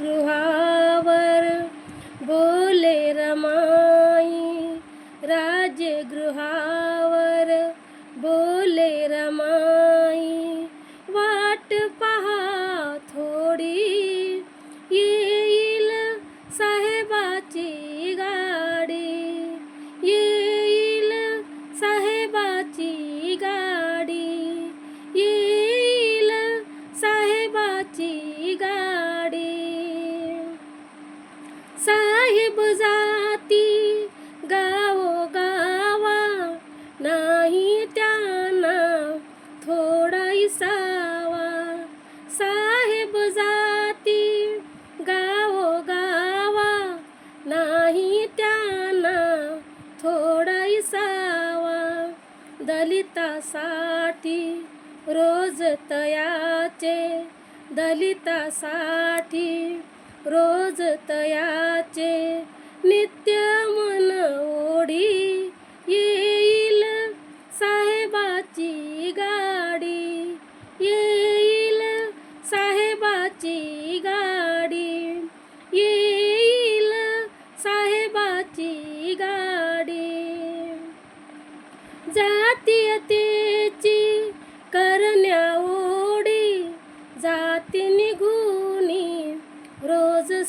राजगृहावर बोले रमाई राजगृहा साहेब जाती गावोगावा नाही त्यांना थोडा इसावा. साहेब जाती गावोगावा नाही त्यांना थोडा इसावा. दलितासाठी रोज तयाचे दलितासाठी रोज तयाचे नित्य मन ओढी येईल साहेबाची गाडी येईल साहेबाची गाडी येईल साहेबाची गाडी. जातीयतेची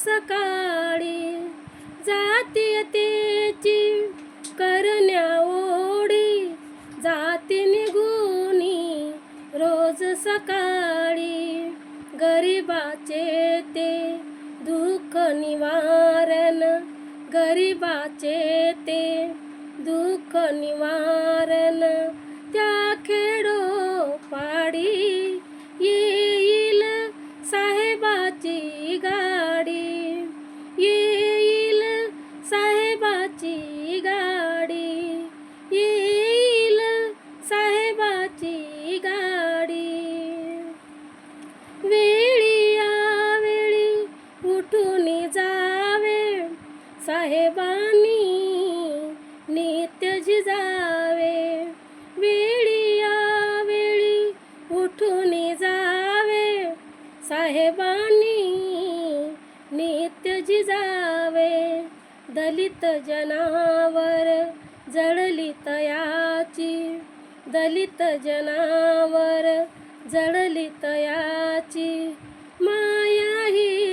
सकाळी जातीयतेची करण्या ओढी. जाती निघुनी रोज सकाळी. गरिबाचे ते दुःख निवारण. गरिबाचे ते दुःख निवारण. त्या खेडो पाडी येईल साहेबाची गा साहेबानी नित्य जिजावे. वेळी या वेळी उठून जावे. साहेबानी नित्य जिजावे. दलित जनावर जळली तयाची दलित जनावर जळली तयाची माया ही